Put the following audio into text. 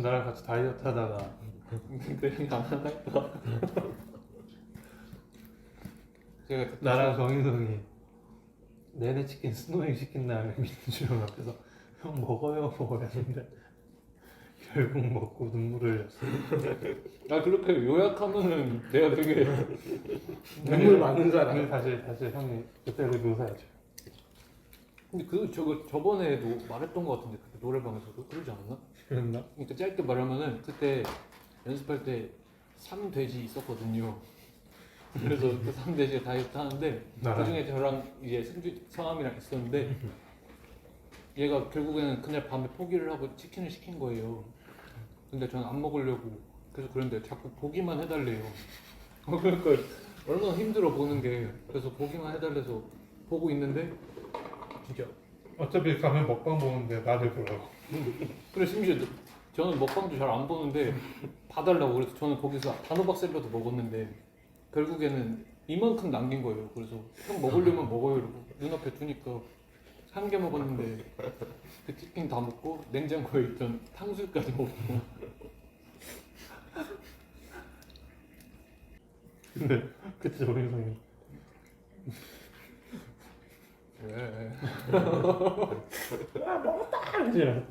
나랑 같이 다이어트 하다가. 근데 안 하다가 제가 그때 나랑 정인성이 내내 치킨 스노잉 시킨 다음에 민주형 앞에서 형 먹어요 먹어요. 했는데 결국 먹고 눈물을 흘렸어 아 그렇게 요약하면은 내가 되게 눈물 많은 사람. 근데 다시 다시 형이 그때를 묘사해줘 근데 그 저거 저번에도 말했던 것 같은데 그때 노래방에서도 그러지 않았나? 그랬나? 그러니까 짧게 말하면은 그때 연습할 때 3돼지 있었거든요. 그래서 그 3돼지가 다이어트 하는데 나랑. 그 중에 저랑 이제 승주 성함이랑 있었는데 얘가 결국에는 그날 밤에 포기를 하고 치킨을 시킨 거예요. 근데 저는 안 먹으려고 그래서 그런데 자꾸 보기만 해달래요. 어, 그러니까 얼마나 힘들어 보는 게 그래서 보기만 해달래서 보고 있는데 진짜 어차피 가면 먹방 보는데 나를 보라고. 그래 심지어 저는 먹방도 잘 안 보는데 봐달라고 그래서 저는 거기서 단호박 샐러드 먹었는데 결국에는 이만큼 남긴 거예요. 그래서 형 먹으려면 먹어요 이러고 눈앞에 두니까 한 개 먹었는데 그 치킨 다 먹고 냉장고에 있던 탕수육까지 먹고. 근데 그때 정인성이 왜 이제